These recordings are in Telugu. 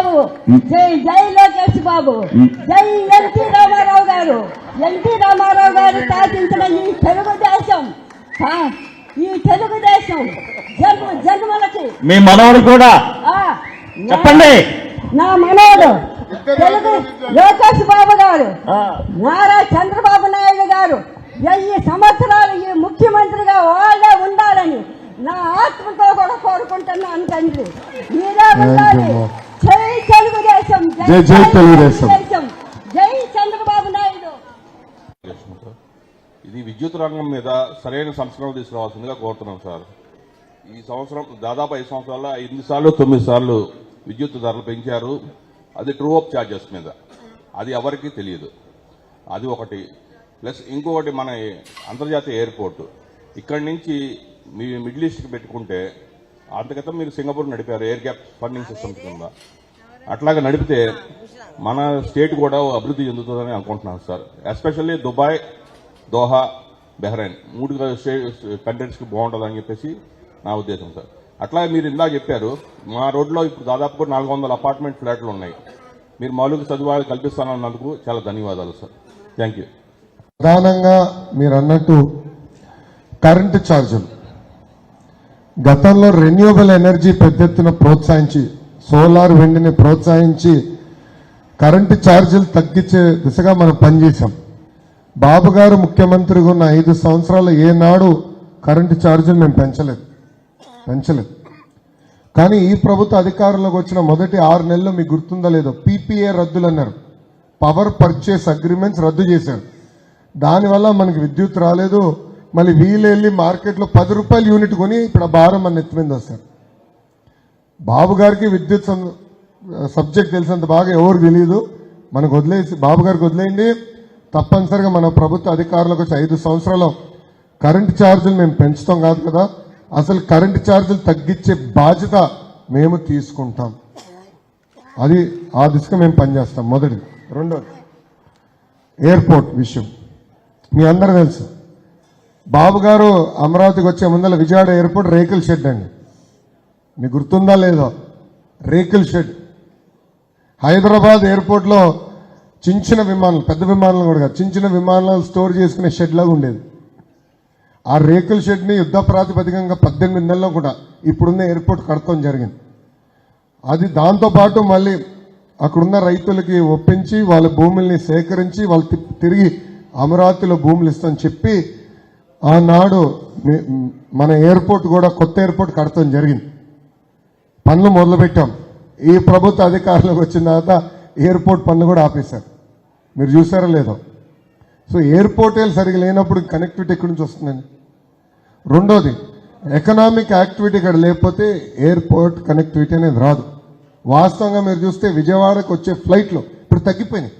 బాబు. జై జై లోకేష్ బాబు. జై ఎన్టీ రామారావు గారు. ఎన్టీ రామారావు గారు స్థాపించిన ఈ తెలుగుదేశం ఆ, ఈ తెలుగుదేశం జన్మ జన్మలకి. మీ మనవడు కూడా. ఆ, చెప్పండి. నా మనోడు తెలుగు లోకేష్ బాబు గారు. ఆ, నారా చంద్రబాబు నాయుడు గారు. వెయ్యి సంవత్సరాలు ఈ ముఖ్యమంత్రిగా వాళ్ళే ఉండాలని నా ఆత్మతో కూడా కోరుకుంటున్నాను తండ్రి. మీరే ఉండాలి. జై జై తెలుగుదేశం. జై చంద్రబాబు నాయుడు. ఇది విద్యుత్ రంగం మీద సరైన సంస్కరణలు తీసుకురావాల్సిందిగా కోరుతున్నాం సార్. ఈ సంవత్సరం దాదాపు ఐదు సంవత్సరాల్లో ఎనిమిది సార్లు తొమ్మిది సార్లు విద్యుత్ ధరలు పెంచారు. అది ట్రూ అప్ ఛార్జెస్ మీద. అది ఎవరికీ తెలియదు. అది ఒకటి. ప్లస్ ఇంకొకటి మన అంతర్జాతీయ ఎయిర్పోర్ట్. ఇక్కడి నుంచి మీ మిడిల్ ఈస్ట్కి పెట్టుకుంటే అంతగతం మీరు సింగపూర్ నడిపారు ఎయిర్ గ్యాప్ ఫండింగ్ సిస్టమ్ కింద. అట్లాగా నడిపితే మన స్టేట్ కూడా అభివృద్ధి చెందుతుందని అనుకుంటున్నాను sir. Especially Dubai Doha Bahrain మూడు కంట్రీస్కి బాగుంటుందని చెప్పేసి నా ఉద్దేశం సార్. అట్లా మీరు ఇందాక చెప్పారు మా రోడ్లో ఇప్పుడు దాదాపు నాలుగు వందల అపార్ట్మెంట్ ఫ్లాట్లు ఉన్నాయి. మీరు మౌలిక సదుపాయాలు కల్పిస్తానన్నందుకు చాలా ధన్యవాదాలు సార్. థ్యాంక్ యూ ప్రధానంగా మీరు అన్నట్టు కరెంటు ఛార్జీలు. గతంలో రెన్యూవబుల్ ఎనర్జీ పెద్ద ఎత్తున ప్రోత్సహించి సోలార్ వెండిని ప్రోత్సహించి కరెంటు ఛార్జీలు తగ్గించే దిశగా మనం పనిచేశాం. బాబు గారు ముఖ్యమంత్రిగా ఉన్న ఐదు సంవత్సరాలు ఏనాడు కరెంటు ఛార్జీలు మేము పెంచలేదు. పెంచలేదు. కానీ ఈ ప్రభుత్వ అధికారంలోకి వచ్చిన మొదటి ఆరు నెలలు మీకు గుర్తుందో లేదో పీపీఏ రద్దులు అన్నారు. పవర్ పర్చేస్ అగ్రిమెంట్స్ రద్దు చేశారు. దానివల్ల మనకి విద్యుత్ రాలేదు. మళ్ళీ వీళ్ళు వెళ్ళి మార్కెట్లో పది రూపాయలు యూనిట్ కొని ఇప్పుడు ఆ భారం మన నెత్తి మీద వస్తారు బాబు గారికి విద్యుత్ సబ్జెక్ట్ తెలిసినంత బాగా ఎవరు తెలియదు. మనకు వదిలేసి బాబు గారికి వదిలేయండి. తప్పనిసరిగా మన ప్రభుత్వ అధికారులకు వచ్చి ఐదు సంవత్సరాలు కరెంటు ఛార్జీలు మేము పెంచుతాం కాదు కదా. అసలు కరెంటు ఛార్జీలు తగ్గించే బాధ్యత మేము తీసుకుంటాం. అది ఆ దిశగా మేము పనిచేస్తాం. మొదటిది రెండోది ఎయిర్పోర్ట్ విషయం. మీ అందరూ తెలుసు. బాబు గారు అమరావతికి వచ్చే ముందర విజయవాడ ఎయిర్పోర్ట్ రేకుల షెడ్ అండి. మీకు గుర్తుందా లేదో? రేకుల్ షెడ్. హైదరాబాద్ ఎయిర్పోర్ట్లో చించిన విమానాలు పెద్ద విమానాలు కూడా కాదు. చించిన విమానాలు స్టోర్ చేసుకునే షెడ్ లాగా ఉండేది. ఆ రేకుల షెడ్ని యుద్ధ ప్రాతిపదికంగా పద్దెనిమిది నెలల్లో కూడా ఇప్పుడున్న ఎయిర్పోర్ట్ కడతాం జరిగింది. అది దాంతోపాటు మళ్ళీ అక్కడున్న రైతులకి ఒప్పించి వాళ్ళ భూముల్ని సేకరించి వాళ్ళు తిరిగి అమరావతిలో భూములు ఇస్తామని చెప్పి ఆనాడు మన ఎయిర్పోర్ట్ కూడా కొత్త ఎయిర్పోర్ట్ కడతాం జరిగింది. పనులు మొదలుపెట్టాం. ఈ ప్రభుత్వ అధికారంలోకి వచ్చిన తర్వాత ఎయిర్పోర్ట్ పనులు కూడా ఆపేశారు. మీరు చూసారో లేదో. సో ఎయిర్పోర్టే సరిగా లేనప్పుడు కనెక్టివిటీ ఎక్కడి నుంచి వస్తుందండి? రెండోది ఎకనామిక్ యాక్టివిటీ ఇక్కడ లేకపోతే ఎయిర్పోర్ట్ కనెక్టివిటీ అనేది రాదు. వాస్తవంగా మీరు చూస్తే విజయవాడకు వచ్చే ఫ్లైట్లు ఇప్పుడు తగ్గిపోయినాయి.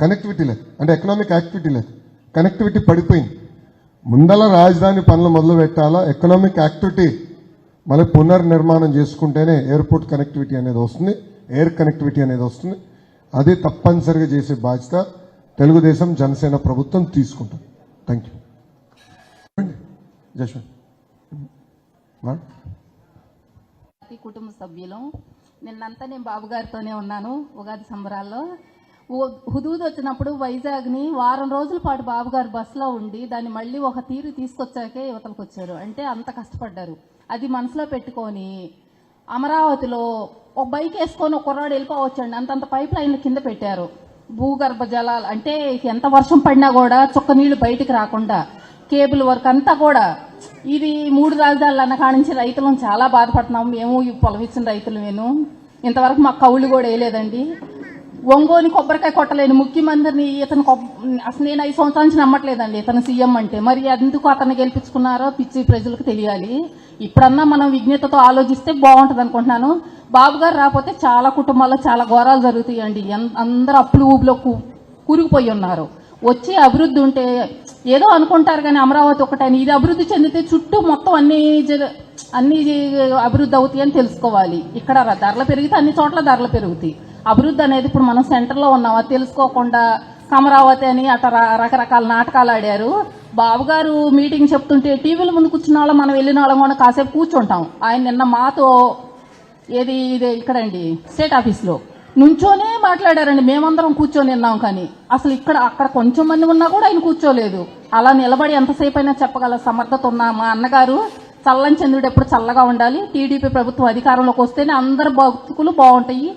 కనెక్టివిటీ లేదు. అంటే ఎకనామిక్ యాక్టివిటీ లేదు. కనెక్టివిటీ పడిపోయింది. ముందల రాజధాని పనులు మొదలు పెట్టాలా ఎకనామిక్ యాక్టివిటీ మళ్ళీ పునర్నిర్మాణం చేసుకుంటేనే ఎయిర్పోర్ట్ కనెక్టివిటీ అనేది వస్తుంది ఎయిర్ కనెక్టివిటీ అనేది వస్తుంది. అది తప్పనిసరిగా చేసే బాధ్యత తెలుగుదేశం జనసేన ప్రభుత్వం తీసుకుంటుంది. థ్యాంక్ యూ జశ్వంత్ కుటుంబ సభ్యులం. నిన్నంతా నేను బాబు గారితోనే ఉన్నాను ఉగాది సంబరాల్లో. హుదూద్ వచ్చినప్పుడు వైజాగ్ని వారం రోజుల పాటు బాబుగారు బస్సులో ఉండి దాన్ని మళ్ళీ ఒక తీరు తీసుకొచ్చాకే యువతలకు వచ్చారు. అంటే అంత కష్టపడ్డారు. అది మనసులో పెట్టుకొని అమరావతిలో ఒక బైక్ వేసుకొని ఒక కుర్రాడు వెళ్ళిపోవచ్చండి. అంతంత పైప్ లైన్లు కింద పెట్టారు. భూగర్భ జలాలు అంటే ఎంత వర్షం పడినా కూడా చుక్క నీళ్ళు బయటికి రాకుండా కేబుల్ వర్క్ అంతా కూడా ఇది మూడు రాజధానులు అన్న నుంచి రైతులను చాలా బాధపడుతున్నాం. మేము ఈ పొలం ఇచ్చిన రైతులు నేను. ఇంతవరకు మాకు కౌళ్ళు కూడా వేయలేదండి. ఒంగోని కొబ్బరికాయ కొట్టలేని ముఖ్యమంత్రిని ఇతను అసలు నేను ఐదు సంవత్సరాల నుంచి నమ్మట్లేదండి. ఇతను సీఎం అంటే మరి ఎందుకు అతను గెలిపించుకున్నారో పిచ్చి ప్రజలకు తెలియాలి. ఇప్పుడన్నా మనం విజ్ఞతతో ఆలోచిస్తే బాగుంటుంది అనుకుంటున్నాను. బాబు గారు రాకపోతే చాలా కుటుంబాల్లో చాలా ఘోరాలు జరుగుతాయండి. ఎన్- అందరూ అప్పులు ఊబిలో కూరుకుపోయి ఉన్నారు. వచ్చి అభివృద్ధి ఉంటే ఏదో అనుకుంటారు కానీ అమరావతి ఒకటని. ఇది అభివృద్ధి చెందితే చుట్టూ మొత్తం అన్ని అన్ని అభివృద్ధి అవుతాయి అని తెలుసుకోవాలి. ఇక్కడ ధరలు పెరిగితే అన్ని చోట్ల ధరలు పెరుగుతాయి. అభివృద్ధి అనేది ఇప్పుడు మనం సెంటర్లో ఉన్నామా? తెలుసుకోకుండా అమరావతి అని అట్లా రకరకాల నాటకాలు ఆడారు. బాబు గారు మీటింగ్ చెప్తుంటే టీవీల ముందు కూర్చున్న వాళ్ళం మనం వెళ్ళిన వాళ్ళం కూడా కాసేపు కూర్చుంటాం. ఆయన నిన్న మాతో ఏది ఇదే ఇక్కడండి స్టేట్ ఆఫీస్లో నుంచోనే మాట్లాడారండి. మేమందరం కూర్చొని విన్నాం కానీ అసలు ఇక్కడ అక్కడ కొంచెం మంది ఉన్నా కూడా ఆయన కూర్చోలేదు. అలా నిలబడి ఎంతసేపు అయినా చెప్పగల సమర్థత ఉన్న మా అన్నగారు. చల్లని చంద్రుడు ఎప్పుడు చల్లగా ఉండాలి. టీడీపీ ప్రభుత్వం అధికారంలోకి వస్తేనే అందరు బతుకులు బాగుంటాయి.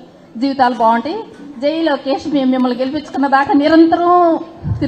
జీవితాలు బాగుంటాయి. జై లోకేష్ మేము మిమ్మల్ని గెలిపించుకున్న దాకా నిరంతరం తిరుగు